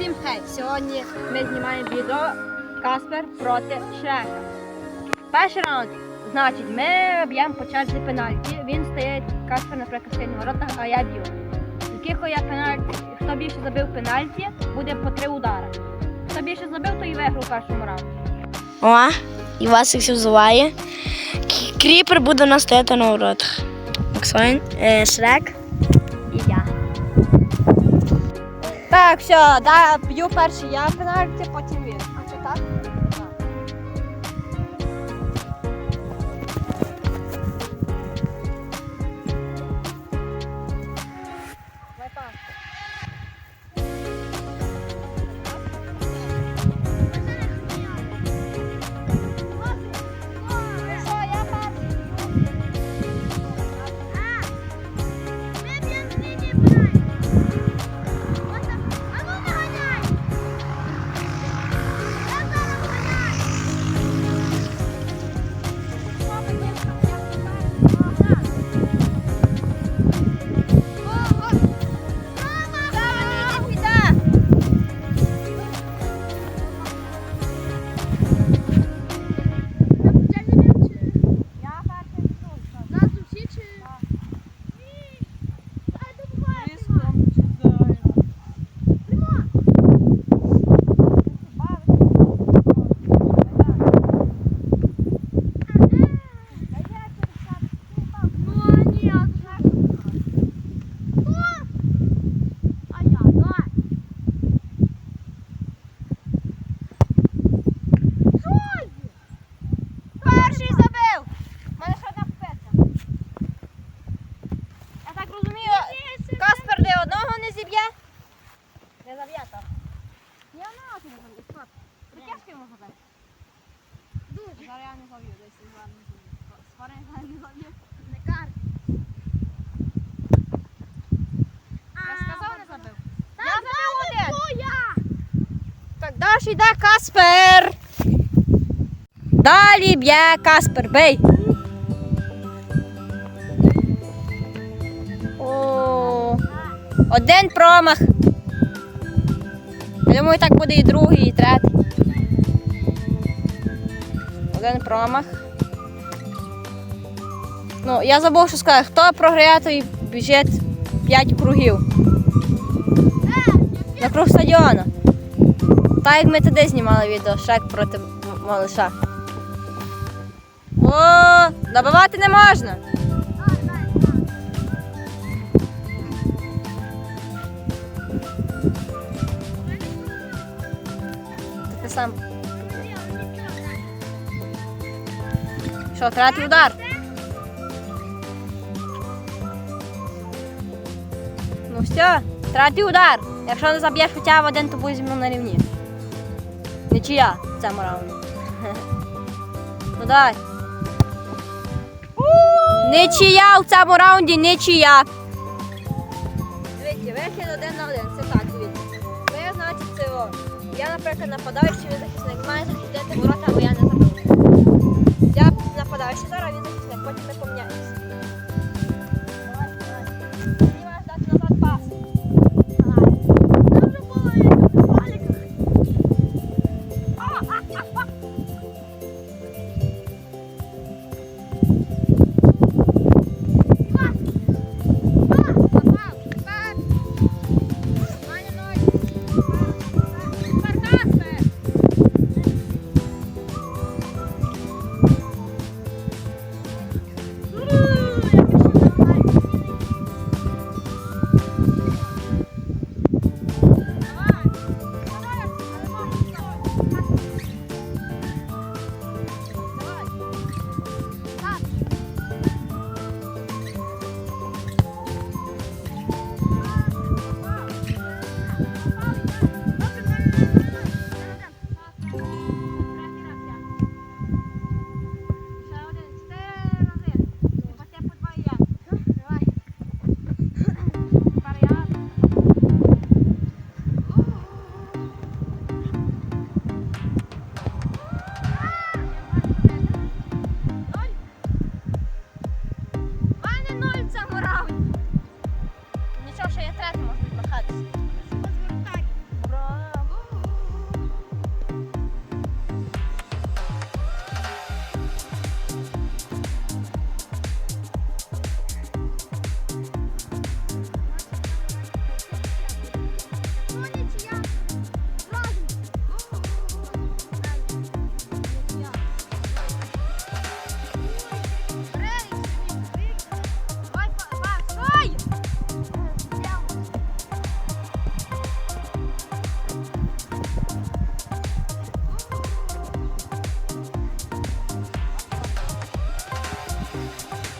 Усім хей! Сьогодні ми знімаємо відео Каспер проти Шрека. Перший раунд, значить, ми б'ємо по черзі пенальті. Він стоїть, Каспер, наприклад, стоїть на воротах, а я б'ю. Яких я пенальті, хто більше забив пенальті, буде по три удари. Хто більше забив, то і виграв у першому раунді. О, і вас їх взуває. Кріпер буде у нас стояти на воротах. Максоін, е, Шрек Все, да, б'ю перший я пенальті, потім він. А чи так? Заб'є, стоп. Йому. Дуже. Зараз я не заб'ю, десь я не заб'ю. Скоро я не заб'ю. Не кар. Я сказав, не забив. Я забив один. Так, далі йде Каспер. Далі б'є Каспер, бей. О, один промах. Я думаю, так буде і другий, і третій. Один промах. Ну, я забув, що сказати, хто програє, той біжить 5 кругів. На круг стадіона. Так як ми туди знімали відео, Шрек проти М- малыша. О, добивати не можна. Сам. Що, третій удар? Ну все, третій удар. Якщо не заб'єш хоча б один, то буде зі мною на рівні. Нічия в цьому раунді. Ну давай. Нічия в цьому раунді, нічия. Я, наприклад, нападаючий, захисник. Має захистити ворота, або я не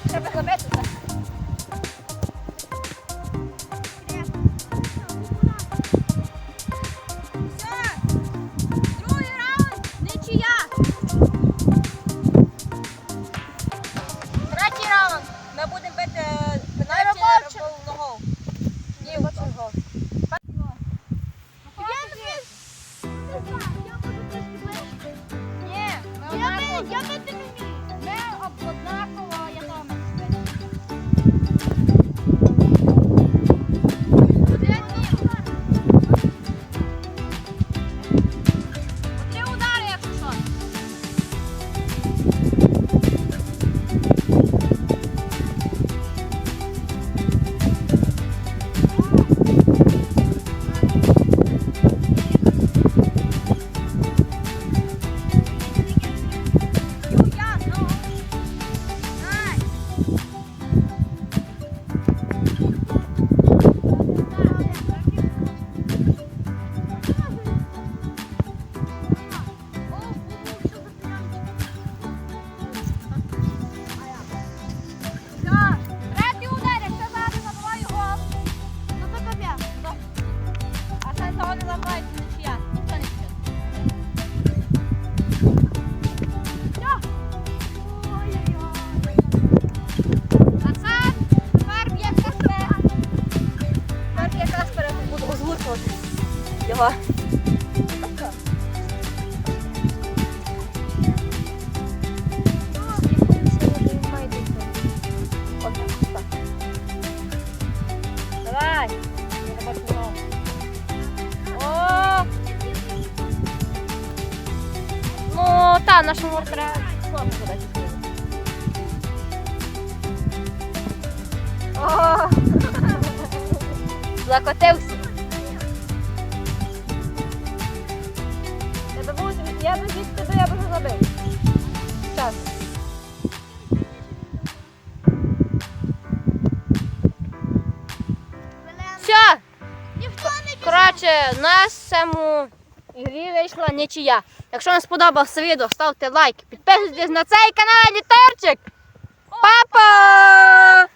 треба зробити це. Все, другий раунд, нічия. Третій раунд. Ми будемо бити його. Давай. О! Ну, та, нашому треба. О! Закотився. Я б звідти то я б вже забив. Час. Все! Ніхто не. Коротше, на нас цьому ігрі вийшла нічия. Якщо вам сподобався відео, ставте лайк, підписуйтесь на цей канал Дітерчик. Папа!